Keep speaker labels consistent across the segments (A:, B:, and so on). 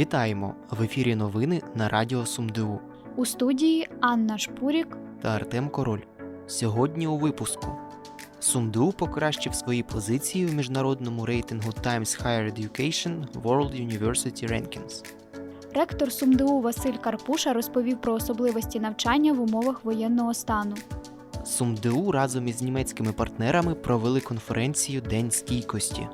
A: Вітаємо! В ефірі новини на Радіо СумДУ
B: У студії Анна Шпурік.
A: та Артем Король. Сьогодні у випуску СумДУ покращив свої позиції у міжнародному рейтингу Times Higher Education World University Rankings.
B: Ректор СумДУ Василь Карпуша розповів про особливості навчання в умовах воєнного стану.
A: СумДУ разом із німецькими партнерами провели конференцію День стійкості.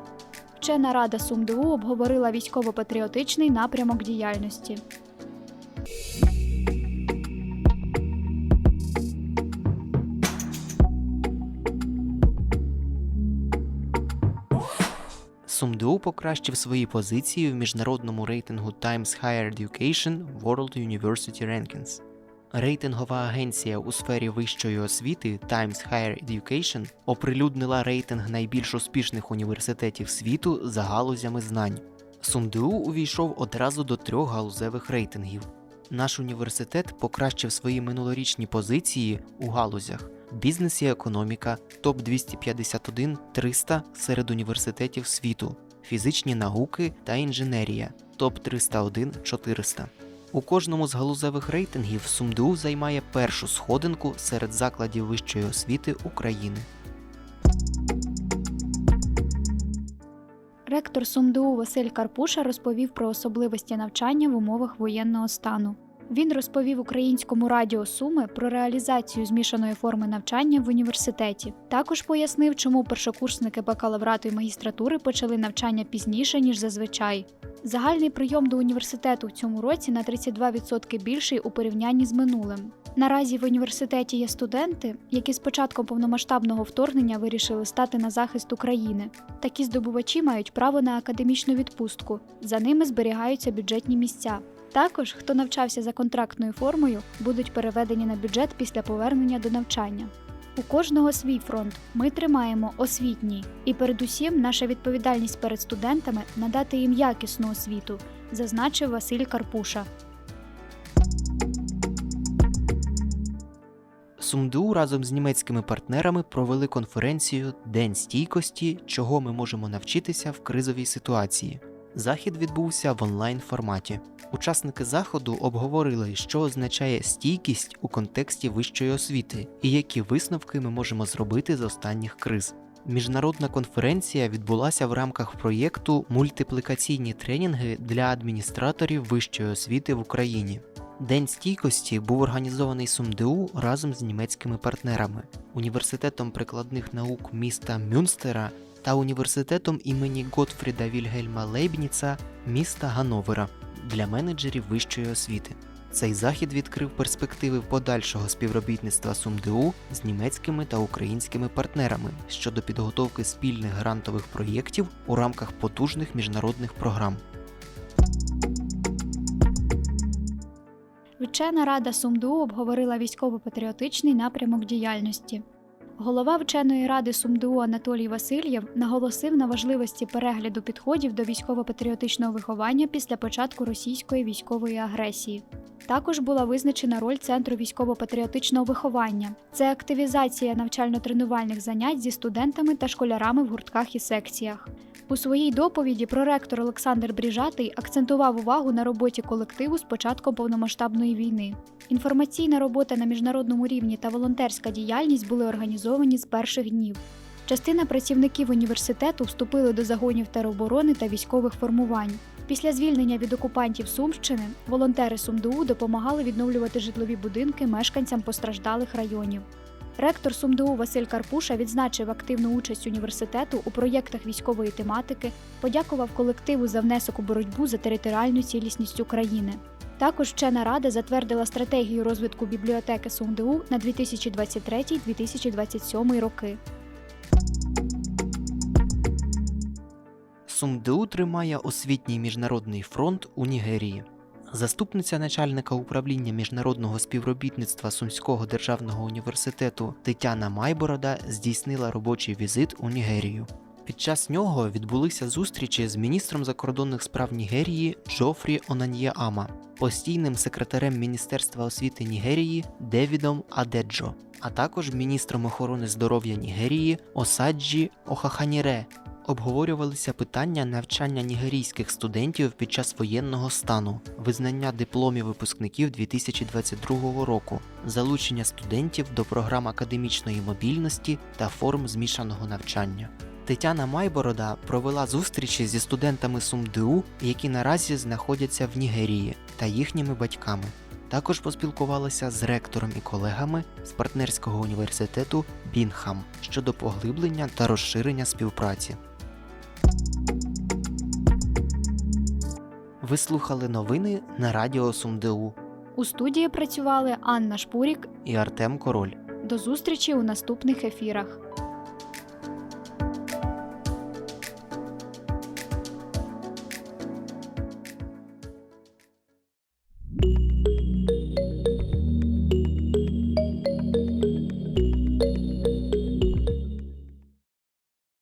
B: Вчена рада СумДУ обговорила військово-патріотичний напрямок діяльності.
A: СумДУ покращив свої позиції в міжнародному рейтингу Times Higher Education World University Rankings. Рейтингова агенція у сфері вищої освіти Times Higher Education оприлюднила рейтинг найбільш успішних університетів світу за галузями знань. СумДУ увійшов одразу до трьох галузевих рейтингів. Наш університет покращив свої минулорічні позиції у галузях бізнес і економіка, топ 251 300 серед університетів світу, фізичні науки та інженерія, топ 301 400. У кожному з галузевих рейтингів СумДУ займає першу сходинку серед закладів вищої освіти України.
B: Ректор СумДУ Василь Карпуша розповів про особливості навчання в умовах воєнного стану. Він розповів українському радіо Суми про реалізацію змішаної форми навчання в університеті. Також пояснив, чому першокурсники бакалаврату і магістратури почали навчання пізніше ніж зазвичай. Загальний прийом до університету в цьому році на 32% більший у порівнянні з минулим. Наразі в університеті є студенти, які з початком повномасштабного вторгнення вирішили стати на захист України. Такі здобувачі мають право на академічну відпустку. За ними зберігаються бюджетні місця. Також, хто навчався за контрактною формою, будуть переведені на бюджет після повернення до навчання. У кожного свій фронт. Ми тримаємо освітній, і передусім наша відповідальність перед студентами надати їм якісну освіту, зазначив Василь Карпуша.
A: СумДУ разом з німецькими партнерами провели конференцію День стійкості, чого ми можемо навчитися в кризовій ситуації. Захід відбувся в онлайн форматі. Учасники заходу обговорили, що означає стійкість у контексті вищої освіти і які висновки ми можемо зробити з останніх криз. Міжнародна конференція відбулася в рамках проєкту Мультиплікаційні тренінги для адміністраторів вищої освіти в Україні. День стійкості був організований СумДУ разом з німецькими партнерами, університетом прикладних наук міста Мюнстера та університетом імені Готфріда Вільгельма Лейбніца міста Гановера для менеджерів вищої освіти. Цей захід відкрив перспективи подальшого співробітництва СумДУ з німецькими та українськими партнерами щодо підготовки спільних грантових проєктів у рамках потужних міжнародних програм.
B: Вчена рада СумДУ обговорила військово-патріотичний напрямок діяльності. Голова вченої ради СумДУ Анатолій Васильєв наголосив на важливості перегляду підходів до військово-патріотичного виховання після початку російської військової агресії. Також була визначена роль Центру військово-патріотичного виховання це активізація навчально-тренувальних занять зі студентами та школярами в гуртках і секціях. У своїй доповіді проректор Олександр Бріжатий акцентував увагу на роботі колективу з початком повномасштабної війни. Інформаційна робота на міжнародному рівні та волонтерська діяльність були організовані з перших днів. Частина працівників університету вступили до загонів тероборони та військових формувань. Після звільнення від окупантів Сумщини волонтери СумДУ допомагали відновлювати житлові будинки мешканцям постраждалих районів. Ректор СумДУ Василь Карпуша відзначив активну участь університету у проєктах військової тематики, подякував колективу за внесок у боротьбу за територіальну цілісність України. Також вчена рада затвердила стратегію розвитку бібліотеки СумДУ на 2023-2027 роки.
A: СумДУ тримає освітній міжнародний фронт у Нігерії. Заступниця начальника управління міжнародного співробітництва Сумського державного університету Тетяна Майборода здійснила робочий візит у Нігерію. Під час нього відбулися зустрічі з міністром закордонних справ Нігерії Джофрі Онаньяама, постійним секретарем Міністерства освіти Нігерії Девідом Адеджо, а також міністром охорони здоров'я Нігерії Осаджі Охаханіре Обговорювалися питання навчання нігерійських студентів під час воєнного стану, визнання дипломів випускників 2022 року, залучення студентів до програм академічної мобільності та форм змішаного навчання. Тетяна Майборода провела зустрічі зі студентами СумДУ, які наразі знаходяться в Нігерії, та їхніми батьками. Також поспілкувалася з ректором і колегами з партнерського університету Бінхам щодо поглиблення та розширення співпраці. Ви слухали новини на Радіо СумДУ
B: У студії працювали Анна Шпурік.
A: і Артем Король.
B: До зустрічі у наступних ефірах.